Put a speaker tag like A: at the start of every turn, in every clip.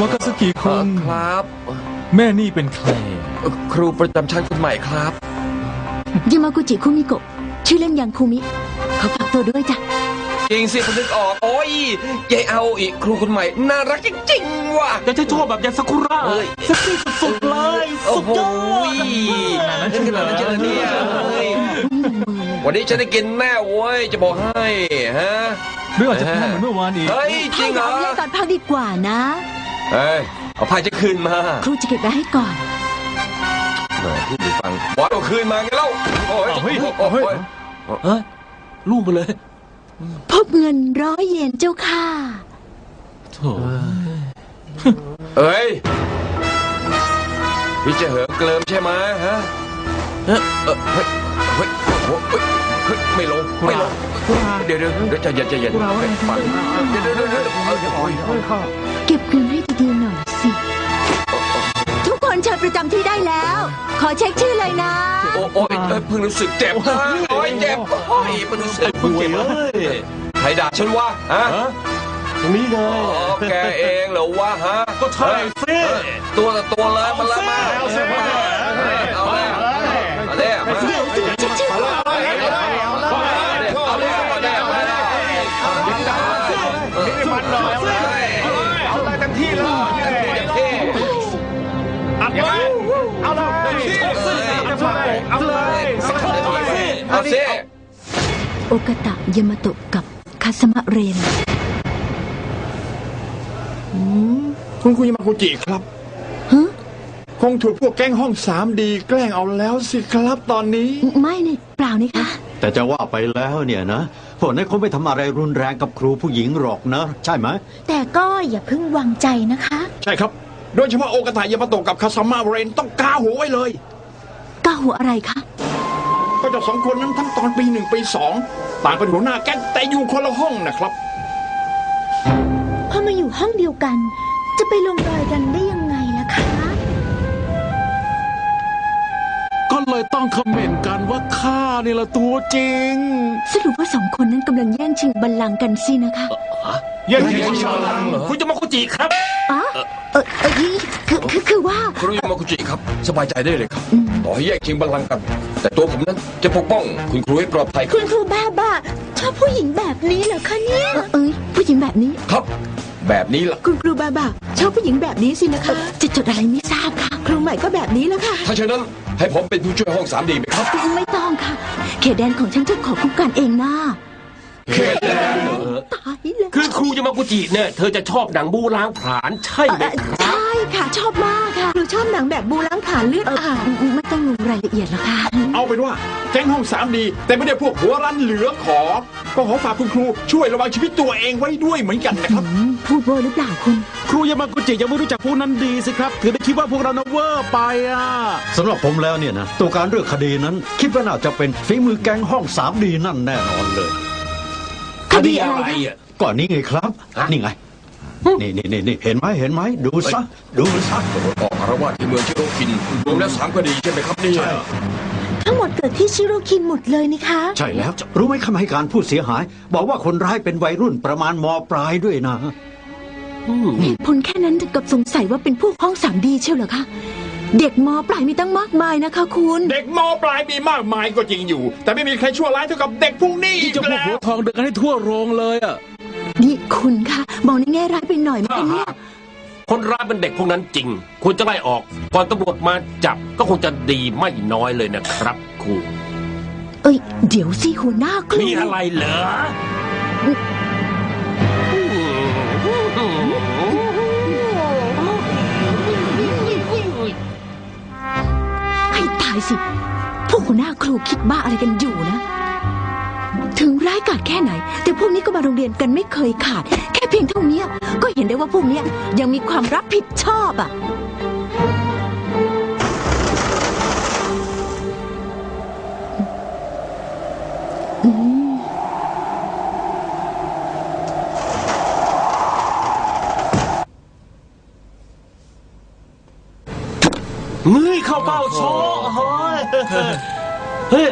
A: วากาสกิคุ
B: เอ่องครับ
A: แม่นี่เป็นใคร
B: เอ่อครูประจำชั้นคนใหม่ครับ
C: ยามากุจิคุมิโกะชื่อเล่นยังคุมิขอฝากตัวด้วยจ้ะ
B: จริงสิผมนึกออกโอ้ยยายเอาอีกครูคนใหม่ น่ารักจริงๆว่ะ
D: แต่ฉันชอบแบบยาซากุระ
B: เอ้ย
D: เซ็กซี่สุดๆเลย
B: โอ้
D: สุด
B: โห
D: ยอด
B: นั่นขนาดนั้นเจอเนี่ยเฮ้ยวันนี้ฉันได้กินแน่เว้ยจะบอกให้ฮะ
A: เรื่องอาจจะแพ้เหมือนเมื่อวานอีก
B: เฮ้ย จริงเหรอ
C: เล่นตอนพักดีกว่านะ
B: เฮ้ย เอาพายจะคืนมา
C: ครูจะเก็บไว้ให้ก่อน
B: แหมพูดไปฟังบอสเอาคืนมาไงเล่าโอ้ย
A: เอาเฮ้ย
B: โอ้
A: เอาเฮ้ย
B: ย
D: เฮ้ยลูกมาเลย
C: พบเงินร้อยเยนเจ้าค่ะ
A: โถ่
B: เอ้ยพี่จะเหิมเกลิมใช่ไหมฮะ เออเออเฮ้ยเฮ้ยโอ้โหเฮ้ย เฮ้ยไม่ลงไม่ลงเดี๋ยวเดี๋ยวเดี๋ยวใจเย็นใจเย็นเฮ้ยฟังเดี๋ยวเดี๋ยวเดี๋ยวเดี๋ยวเดี๋ยวโอ้ยโอ้ย
C: เก็บเงินให้ดีๆหน่อยสิ ทุกคนเชิญประจำที่ได้แล้ว ขอเช็คชื่อเลยนะ
B: โอ้โอ้ยเอ้ยเพิ่งรู้สึกเจ็บนะโอ้ยเจ็บโอ้ยเพิ่งรู้สึก
D: เพิ่งเจ็บเลย
B: ใครด่าฉันวะฮะ
D: ฮะตรงนี้ไง
B: อ๋อแกเองเหรอวะฮะ
D: ก็ใช่สิ
B: เออตัวต่อตัวเลยมาเลย
C: โอกาตะยามาโตะกับคาสมะเรน
E: คุณคุยามาคุจิครับ
C: ฮะ
E: คงถูกพวกแก๊งห้องสามดีแกล้งเอาแล้วสิครับตอนนี้
C: ไม่นี่เปล่านี่คะ
F: แต่จะว่าไปแล้วเนี่ยนะพวกนั้นคงไม่ทำอะไรรุนแรงกับครูผู้หญิงหรอกนะ ใช่ไหม
G: แต่ก็อย่าเพิ่งวางใจนะคะ
E: ใช่ครับ โดยเฉพาะโอกาตายามาโตะกับคาซามาเรนต้องกาหัวไว้เลย
C: ก้าหัวอะไรคะ
E: ก็เจะสองคนนั้นทั้งตอนปีหนึ่งปีสองต่างเป็นหัวหน้าแก๊งแต่อยู่คนละห้องนะครับ
G: พอมาอยู่ห้องเดียวกัน จะไปลงรอยกันได้ยังไงล่ะคะ
D: เลยต้องคอมเมนต์กันว่าข้านี่ละตัวจริง
C: สรุปว่าสองคนนั้นกำลังแย่งชิงบัลลังก์กันสินะคะ
D: เยังไงคุณจะมาคุจิครับ
C: อ๋อเออเออคือคือคือว่า
B: ครูยามากุจิครับ สบายใจได้เลยครับ ต่อให้แยกชิงบัลลังก์กัน แต่ตัวผมนั้นจะปกป้อง คุณครูให้ปลอดภัยค
G: คุ
B: รับ
G: ณครูบ้าบ้าชอบผู้หญิงแบบนี้เหรอคะเนี่ย
C: เออเอ้ยผู้หญิงแบบนี้
B: ครับ แบบนี้ล่ะ
G: คุณครูบ้าบ้าชอบผู้หญิงแบบนี้สินะคะ
C: จะจดอะไรไม่ทราบค่ะ
G: ครูใหม่ก็แบบนี้แหละค่ะ
B: ถ้าเช่นนั้นให้ผมเป็นผู้ช่วยห้องสามดีไหมครับ
C: ไม่ต้องค่ะ เขตแดนของฉันจะขอคุ้มกันเองนะ
B: เข ตแดน
C: ตายแล้ว
D: คือครูยามากุจิเนี่ย เธอจะชอบหนังบูล้างผลาญใช่ไหม
C: เอ่อ
D: ครับ
C: ใช่ค่ะชอบมากค่ะ
G: ครูชอบหนังแบบบูล้างผลาญเลือด
C: เออ
G: อาบ
C: ไม่ต้องลงรายละเอียดหรอกค่ะ
E: เอาเป็นว่าแก๊งห้องสามดี แต่ไม่ได้พวกหัวรันเหลือขอ ก็ขอฝากคุณครูช่วยระวังชีวิตตัวเองไว้ด้วยเหมือนกันนะครับ
C: อืมพูดโวยหรือเปล่าคุณ
D: ครูยามากุจิยังไม่รู้จักพวกนั้นดีสิครับถึงได้คิดว่าพวกเรานะเวอร์ไปอะ
F: สำหรับผมแล้วเนี่ยนะตัวการเรื่องคดีนั้น คิดว่าน่าจะเป็นฝีมือแก๊งห้องสามดีนั่นแน่นอนเลย
C: คดีอะไรคะ
D: อะ
F: ก่อนนี้ไงครับนี่ไงนี่นี่นี่นี่เห็นไหมเห็นไหมดูซะดูซะ
B: ออกอารวาสที่เมืองชิโรคินรวมแล้วสามคดีใช่ไหมครับเนี่ย
G: ทั้งหมดเกิดที่ชิโรคินหมดเลยนี่คะ
F: ใช่แล้วรู้ไหมคำให้การผู้เสียหาย บอกว่าคนร้ายเป็นวัยรุ่นประมาณมปลายด้วยนะ
C: เหตุผลแค่นั้นถึงกับสงสัยว่าเป็นพวกห้องสามดีเชียวเหรอคะ เด็กมปลายมีตั้งมากมายนะคะคุณ
E: เด็กมปลายมีมากมายก็จริงอยู่ แต่ไม่มีใครชั่วร้ายเท่ากับเด็กพวกนี้อี
D: นี่
E: ก
D: จะพวก
E: แล้ว
D: หัวทองเดินกันให้ทั่วโรงเลยอะ
C: นี่คุณคะมองในแง่ร้ายไปหน่อยไหม
D: ถ้า
C: เนี่
D: หาย กคนร้ายเป็นเด็กพวกนั้นจริงควรจะไล่ออก ก่อนตำรวจมาจับก็คงจะดีไม่น้อยเลยนะครับครู
C: เอ้ย เดี๋ยวสิหัวหน้าครู
D: มีอะไรเหรอา
C: ยสิ พวกหัวหน้าครูคิดบ้าอะไรกันอยู่นะ ถึงร้ายกาจแค่ไหน แต่พวกนี้ก็มาโรงเรียนกันไม่เคยขาด แค่เพียงเท่านี้ก็เห็นได้ว่าพวกนี้ยังมีความรับผิดชอบอะ
D: เฮ้ย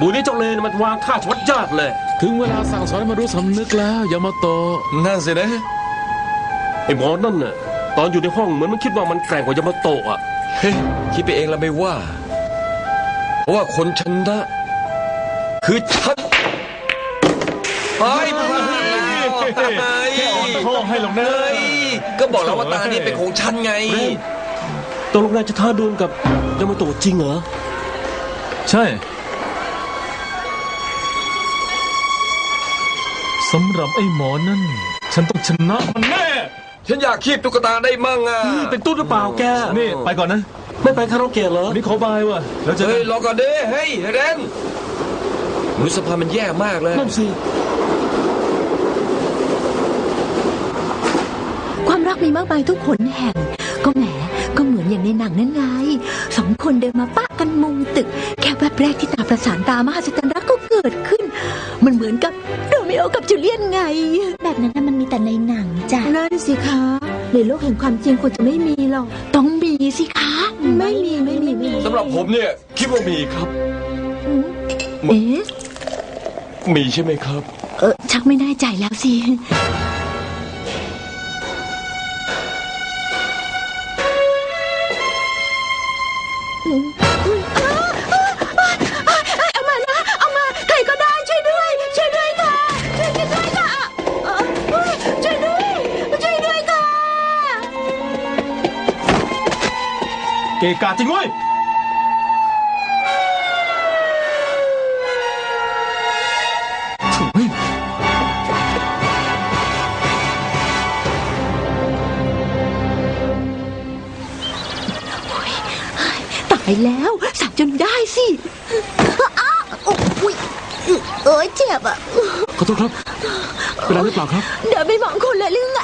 D: บุนี้เจ้าเลนมันวางท่าชดยากเลย
A: ถึงเวลาสั่งสอนให้มารู้สำนึกแล้วยามาโตะ
B: นั่นสินะ
D: ไอ้หมอนั่นน่ะตอนอยู่ในห้องเหมือนมันคิดว่ามันแกร่งกว่ายามาโตะอะ
B: เฮ้ยคิดไปเองแล้วไม่ว่า เพราะว่าคนชนะ คือฉันเฮ้ยพลาดแล้วเฮ้ย
A: แค่อ่อนตะโคองให้ลงเน
B: เฮ้
A: ย
B: ยก็บอกแล้วว่าตานี้เป็นของฉันไง
D: ตกลงนายจะท้าดวลกับยามาโตะจริงเหรอ
A: ใช่สำหรับไอ้หมอนั่น ฉันต้องชนะมันแน่
B: ฉันอยากคีบตุ๊กตาได้มั่งอะ
D: เป็นตู้หรือเปล่าแก
A: นี่ไปก่อนนะ
D: ไม่ไปคาราโอเกะเหรอ
A: วันนี้ขอบายว่ะแล้วเจะ
B: เฮ้ยรอก่อนดิเฮ้ยเรนมนุษยสภาพมันแย่มากเลย
D: นั่นสิ
C: ความรักมีมากมายทุกขนแห่ง ก็แหมก็เหมือนอย่างในหนังนั่นไงสองคนเดินมาปะ กันมุมตึก แค่แวบแรกที่ตาประสานตามหัศจรรย์รักก็เกิดขึ้น มันเหมือนกับโรมิโอกับจูเลียนไง
G: แบบนั้นน่ะมันมีแต่ในหนังจ้ะ
C: นั่นสิคะในโลกแห่งความจริงควรจะไม่มีหรอกต้องมีสิคะ ไม่มีไม่มีไม่มี
B: สำหรับผมเนี่ยคิดว่ามีครับ
C: เอ๊ะ
B: มีใช่ไหมครับ
C: เออชักไม่แน่ใจแล้วสิ เก
A: กาจริงเว้ยโถ่เว้ย
C: ตายแล้วสับจนได้สิอ้าโอ้ยเอ้ยเจ็บอะ
D: ขอโทษครับ เป็นไรหรือเปล่าครับ
C: เดินไปมองคนเลยหรือไง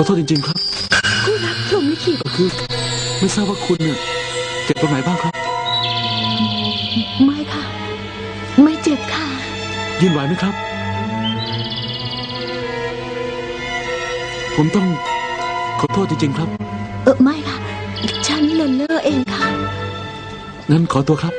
D: ขอโทษจริง ๆ ครับ
C: คู่รักพรหมลิขิต
D: คือ ไม่ทราบว่าคุณเนี่ยเจ็บตรงไหนบ้างครับ
C: ไม่ค่ะ ไม่เจ็บค่ะ
D: ยืนไหวไหมครับ ผมต้องขอโทษจริง ๆ ครับ
C: เออไม่ค่ะ ฉันเลนเลอร์เองค่ะ
D: งั้นขอตัวครับ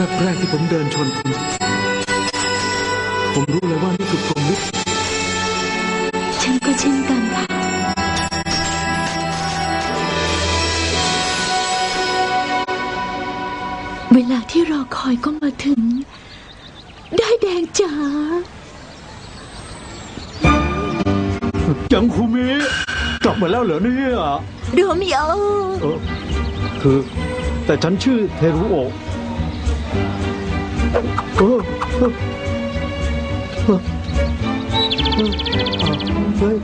D: แวบแรกที่ผมเดินชนคุณผมรู้เลยว่านี่คือพรหมลิขิต
C: ฉันก็เช่นกันค่ะเวลาที่รอคอยก็มาถึง ได้แดงจ๋า
F: ยังคูมิกลับมาแล้วเหรอเนี่ย
C: โรมิโอ
F: เออคือ แต่ฉันชื่อเทรุโอะ เออเออเออเฮ้ย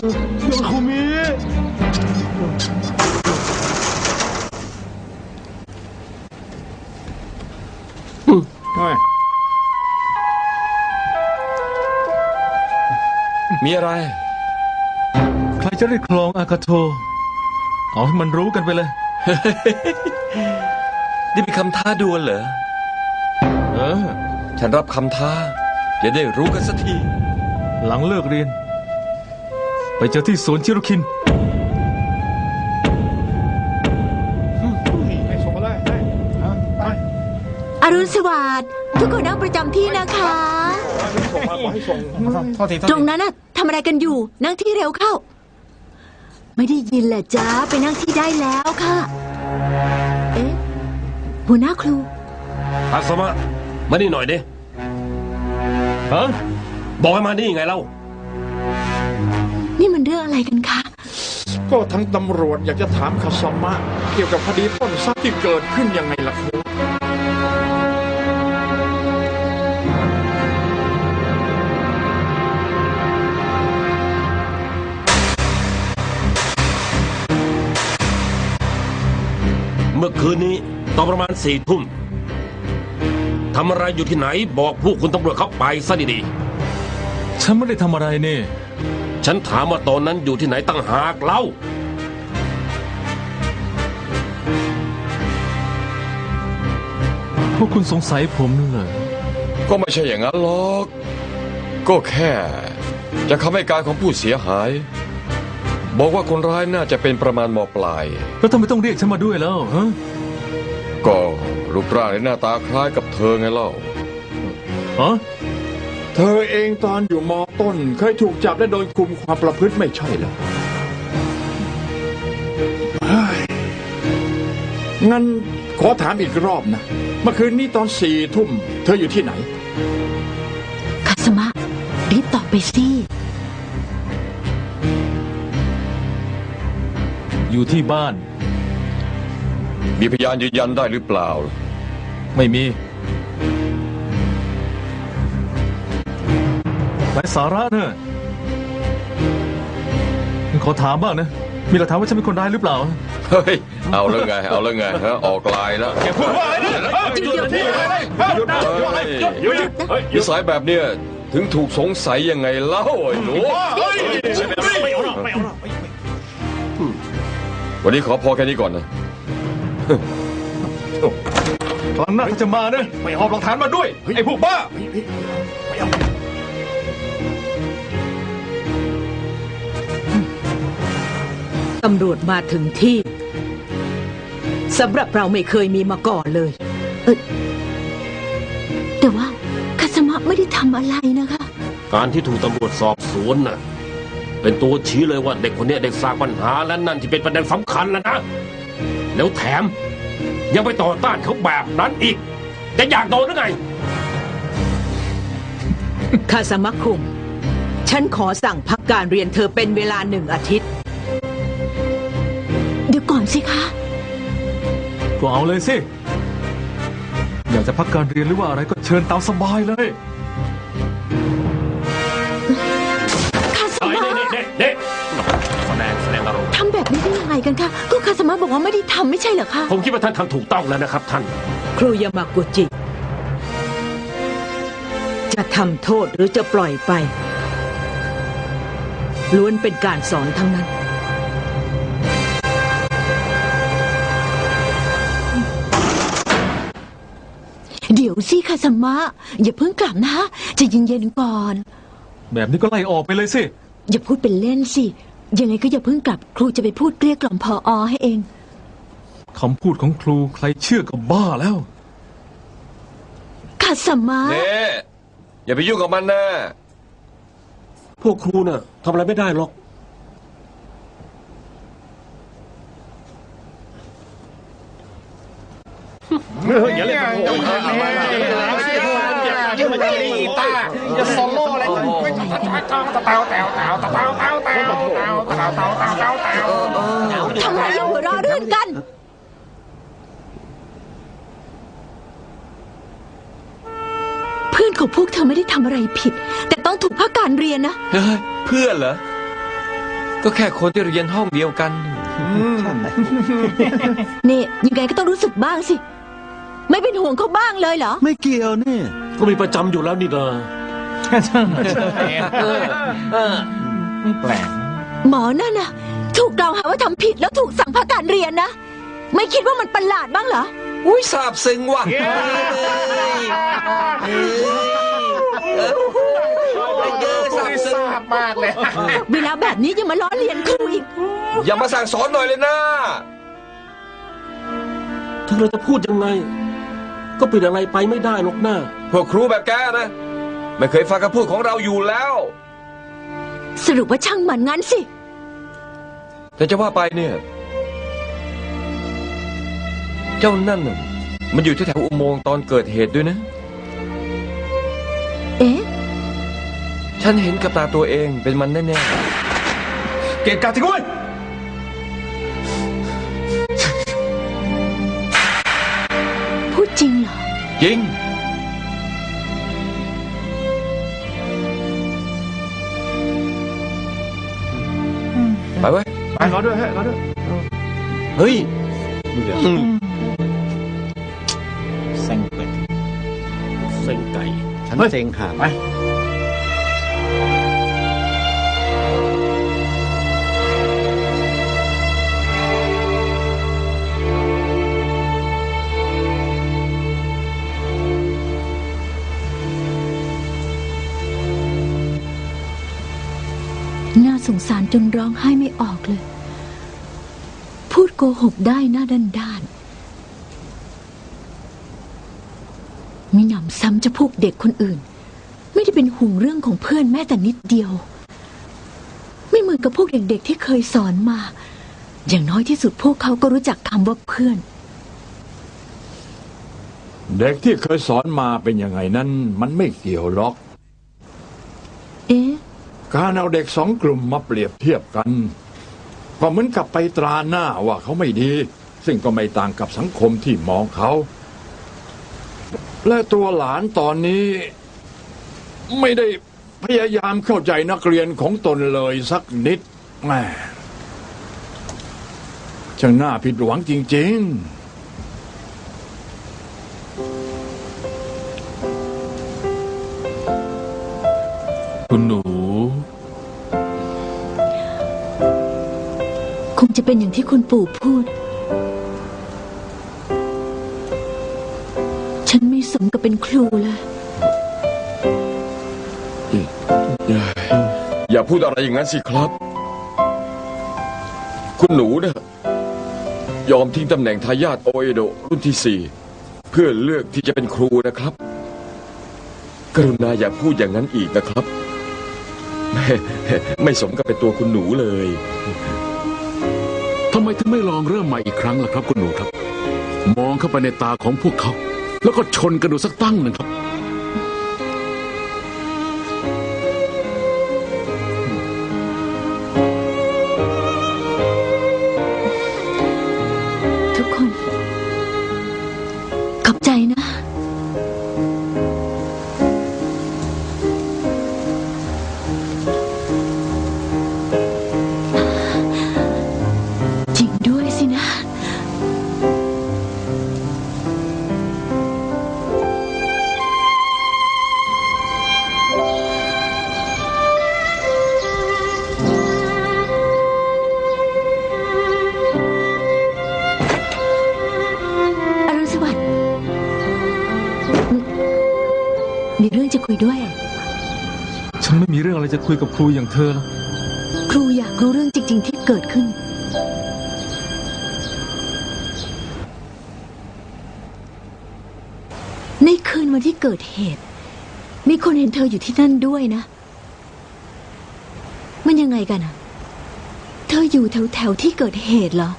F: เออยังคูมิ
E: เฮ้ย
B: มีอะไร
A: ใครจะได้ครองอากาโท เอาให้มันรู้กันไปเลย
B: นี่เป็นคำท้าดวลเหรอ
A: เออ
B: ฉันรับคำท้า จะได้รู้กันสักที
A: หลังเลิกเรียน ไปเจอที่สวนชิโรคิน
E: ให้ส่งมาเลยให้เอาไป
C: อรุณสวัสดิ์ทุกคนนั่งประจำที่นะคะ
E: ส่งมาขอให้ส่ง
C: ตรงนั้นน่ะทำอะไรกันอยู่ นั่งที่เร็วเข้า ไม่ได้ยินแหละจ้าไปนั่งที่ได้แล้วค่ะเอ๊ะ หัวหน้าครู
D: อาสมะมานี่หน่อยดิ
A: ฮะ
D: บอกให้มานี่ไงเล่า
C: นี่มันเรื่องอะไรกันคะ
E: ก็ทั้งตำรวจอยากจะถามคาสมะ เกี่ยวกับคดีปล้นทรัพย์ที่เกิดขึ้นยังไงล่ะครับ
D: เมื่อคืนนี้ ตอนประมาณสี่ทุ่มททำอะไรอยู่ที่ไหนบอกพวกคุณตำรวจเขาไปซะดี
A: ฉันไม่ได้ทำอะไรนี่
D: ๆ ฉันถามว่าตอนนั้นอยู่ที่ไหนตั้งหากเล่า
A: พวกคุณสงสัยผมนั่นเหรอ
B: ก็ไม่ใช่อย่างนั้นหรอก ก็แค่ จะคำให้การของผู้เสียหาย บอกว่าคนร้ายน่าจะเป็นประมาณมปลาย
A: แล้วทำไมต้องเรียกฉันมาด้วยแล้วฮะ
B: ก็รูปร่างและหน้าตาคล้ายกับเธอไงเล่า
A: ฮะ
E: เธอเองตอนอยู่มอต้น เคยถูกจับและโดนคุมความประพฤติไม่ใช่เหรอเฮ้ยงั้นขอถามอีกรอบนะ เมื่อคืนนี้ตอนสี่ทุ่ม เธออยู่ที่ไหน
C: คาสมะรีบตอบไปสิ
A: อยู่ที่บ้าน
B: มีพยานยืนยันได้หรือเปล่า
A: ไม่มีไร้สาระเนอะขอถามบ้างนะ มีหลักฐานว่าฉันเป็นคนร้ายหรือเปล่า
B: เฮ้ย เอาแล้วไง เอาแล้วไงฮะออกลายแล้ว
E: พูดว่าอะไรเนี่ย
C: หยุดหยุด
E: หยุดนะหยุดนะเฮ้ยหยุ
B: นิ
E: ด
B: สัยแบบเนี้ยถึงถูกสงสัยยังไงเล่าไอ้หนู
E: เฮ้ยไม่เอาหรอกไม่เอาหรอก
B: วันนี้ขอพอแค่นี้ก่อนนะ
A: ครั้งหน้าถ้าจะมานะไม่หอบหลักฐานมาด้วย ไอ้พวกบ้า
E: ไม่เอา
H: ตำรวจมาถึงที่สำหรับเราไม่เคยมีมาก่อนเลย
C: แต่ว่าคาสมะไม่ได้ทำอะไรนะคะ
D: การที่ถูกตำรวจสอบสวนน่ะ เป็นตัวชี้เลยว่าเด็กคนเนี้ยได้สร้างปัญหาและนั่นที่เป็นประเด็นสำคัญแล้วนะ แล้วแถม ยังไปต่อต้านเขาแบบนั้นอีก จะอยากโดนหรือไง
H: คาสมะคุงฉันขอสั่งพักการเรียนเธอเป็นเวลาหนึ่งอาทิตย์
C: เดี๋ยวก่อนสิคะ
A: ก็เอาเลยสิ อยากจะพักการเรียนหรือว่าอะไรก็เชิญตามสบายเลย
C: คาส
D: เอ้ย
C: มะ
D: เด็กเด็กเด็ แบ
C: บนี้ได้ยังไงกันคะก็คาสมะบอกว่าไม่ได้ทำไม่ใช่เหรอคะ
D: ผมคิดว่าท่านทำถูกต้องแล้วนะครับท่าน
H: ครูยามากุจิ จะทำโทษหรือจะปล่อยไป ล้วนเป็นการสอนทั้งนั้น
C: เดี๋ยวสิคาสมะ อย่าเพิ่งกลับนะใจะเย็นๆก่อน
A: แบบนี้ก็ไล่ออกไปเลยสิ
C: อย่าพูดเป็นเล่นสิ ยังไงก็อย่าเพิ่งกลับครูจะไปพูดเกลี้ยกล่อมพออให้เอง
A: คำพูดของครูใครเชื่อก็บ้าแล้ว
C: คาสมะ
B: เน่อย่าไปยุ่งกับมันนะ
D: พวกครูน่ะทำอะไรไม่ได้หรอก
E: อย่าเล่น โอ้ยอย่าโซโล่อะไรกัน
C: ทำไมยังหัวเราะรื่นกัน เพื่อนของพวกเธอไม่ได้ทำอะไรผิด แต่ต้องถูกพักการเรียนนะ
B: เฮ้ยเพื่อนเหรอ ก็แค่คนที่เรียนห้องเดียวกัน
C: นี่ยังไงก็ต้องรู้สึกบ้างสิ ไม่เป็นห่วงเขาบ้างเลยเหรอ
F: ไม่เกี่ยวนี่
D: ก็มีประจำอยู่แล้วนี่นะ
C: หมอนั่นน่ะ ถูกกล่าวหาว่าทำผิดแล้วถูกสั่งพักการเรียนนะ ไม่คิดว่ามันประหลาดบ้างเหรอ
B: อุ้ยซาบซึ้งว่ะ
C: เวลาแบบนี้ยังมาล้อเลียนครูอีก
B: อย่ามาสั่งสอนหน่อยเลยนะ
D: ถึงเราจะพูดยังไง ก็ปิดอะไรไปไม่ได้หรอกนะ
B: พวกครูแบบแกนะ ไม่เคยฟังคำพูดของเราอยู่แล้ว
C: สรุปว่าช่างมันงั้นสิ
B: แต่จะว่าไปเนี่ย เจ้านั่นน่ะมันอยู่ที่แถวอุโมงค์ตอนเกิดเหตุด้วยนะ
C: เอ๊ะ
B: ฉันเห็นกับตาตัวเองเป็นมันแน่
E: เกะกะทิ้งไว้
C: พูดจริงเหรอ
B: ๆจริง
E: 拜
B: 拜拜拿着诶
F: 拿着
E: 嗯可以
F: 嗯性格性格
E: 很健
C: 康诶 สงสารจนร้องไห้ไม่ออกเลย พูดโกหกได้หน้าด้านด้านๆมีหนำซ้ำจะพวกเด็กคนอื่น ไม่ได้เป็นห่วงเรื่องของเพื่อนแม้แต่นิดเดียว ไม่เหมือนกับพวกเด็กๆที่เคยสอนมา อย่างน้อยที่สุดพวกเขาก็รู้จักคำว่าเพื่อน
E: เด็กที่เคยสอนมาเป็นยังไงนั้น มันไม่เกี่ยวหรอก การเอาเด็กสองกลุ่มมาเปรียบเทียบกัน ก็เหมือนกับไปตราหน้าว่าเขาไม่ดี ซึ่งก็ไม่ต่างกับสังคมที่มองเขา และตัวหลานตอนนี้ไม่ได้พยายามเข้าใจนักเรียนของตนเลยสักนิดแม่ช่างน่าผิดหวังจริง ๆ
C: จะเป็นอย่างที่คุณปู่พูด ฉันไม่สมกับเป็นครูเลย
B: อย่าพูดอะไรอย่างนั้นสิครับ คุณหนูนะยอมทิ้งตำแหน่งทายาทโอเอโดรุ่นที่สี่เพื่อเลือกที่จะเป็นครูนะครับ กรุณาอย่าพูดอย่างนั้นอีกนะครับ ไม่ไม่สมกับเป็นตัวคุณหนูเลยำ
I: ไมถึงไม่ลองเริ่มใหม่อีกครั้งล่ะครับ คุณหนูครับ มองเข้าไปในตาของพวกเขา แล้วก็ชนกันดูสักตั้งหนึ่งครับ
C: มีเรื่องจะคุยด้วย
A: ฉันไม่มีเรื่องอะไรจะคุยกับครูอย่างเธอหรอก
C: ครูอยากรู้เรื่องจริง ๆ ที่เกิดขึ้น ในคืนวันที่เกิดเหตุ มีคนเห็นเธออยู่ที่นั่นด้วยนะ มันยังไงกันอะเธออยู่แถวแถวๆที่เกิดเหตุเหรอ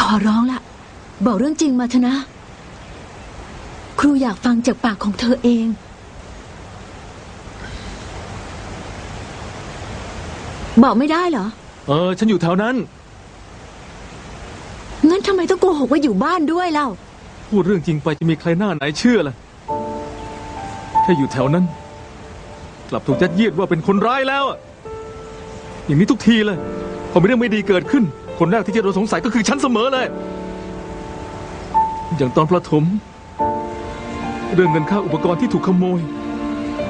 C: ขอร้องละ บอกเรื่องจริงมาเถอะนะ ครูอยากฟังจากปากของเธอเอง บอกไม่ได้เหรอ
A: เออ ฉันอยู่แถวนั้น
C: งั้นทำไมต้องโกหกว่าอยู่บ้านด้วยเล่า
A: พูดเรื่องจริงไปจะมีใครหน้าไหนเชื่อล่ะ แค่อยู่แถวนั้น กลับถูกยัดเยียดว่าเป็นคนร้ายแล้วอะอย่างนี้ทุกทีเลย พอมีเรื่องไม่ดีเกิดขึ้น คนแรกที่จะโดนสงสัยก็คือฉันเสมอเลย อย่างตอนประถม เรื่องเงินค่าอุปกรณ์ที่ถูกขโมย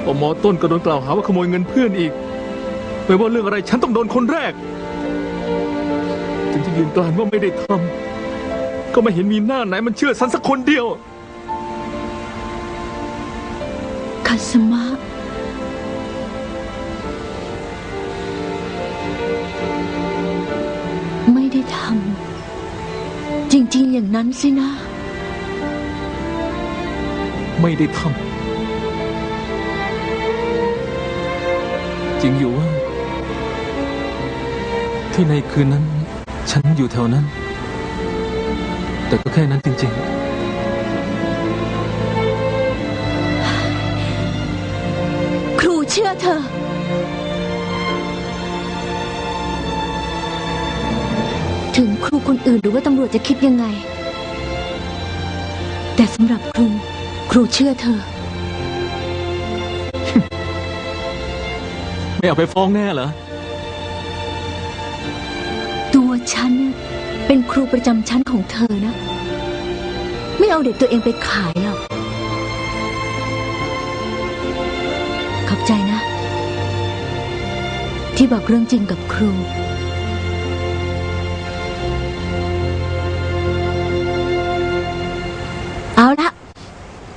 A: พอมอต้นก็โดนกล่าวหาว่าขโมยเงินเพื่อนอีกแปลว่าเรื่องอะไรฉันต้องโดนคนแรก ถึงจะยืนกลานว่าไม่ได้ทำก็ไม่เห็นมีหน้าไหนมันเชื่อฉันสักคนเดียว
C: คัสมะไม่ได้ทำจริง ๆ อย่างนั้นสินะ
A: ไม่ได้ทำจริงอยู่ว่า ที่ในคืนนั้น ฉันอยู่แถวนั้น แต่ก็แค่นั้นจริง
C: ครูเชื่อเธอ ถึงครูคนอื่นหรือว่าตำรวจจะคิดยังไง แต่สำหรับครู ครูเชื่อเธอ
A: ๆไม่เอาไปฟ้องแน่เหรอ
C: ตัวฉันน่ะเป็นครูประจำชั้นของเธอนะ ไม่เอาเด็กตัวเองไปขายหรอกขอบใจนะ ที่บอกเรื่องจริงกับครู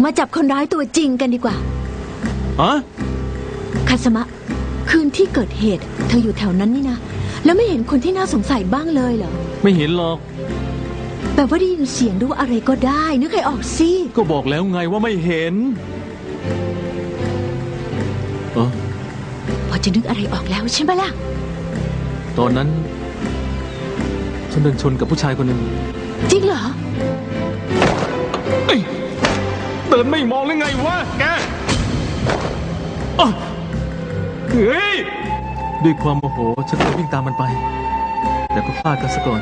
C: มาจับคนร้ายตัวจริงกันดีกว่า
A: อะ
C: คาสมะ คืนที่เกิดเหตุ เธออยู่แถวนั้นนี่นะ แล้วไม่เห็นคนที่น่าสงสัยบ้างเลยเหรอ
A: ไม่เห็นหรอก
C: แปลว่าได้ยินเสียงหรือว่าอะไรก็ได้ นึกให้ออกสิ
A: ก็บอกแล้วไงว่าไม่เห็นเออ
C: พอจะนึกอะไรออกแล้วใช่ไหมล่ะ
A: ตอนนั้น ฉันเดินชนกับผู้ชายคนหนึ่ง
C: จริงเหรอ
A: เอ้ย เดินไม่มองเลยไงวะแกอ๊ะเฮ้ย ด้วยความโมโหฉันก็วิ่งตามมันไป แต่ก็พลาดกันซะก่อน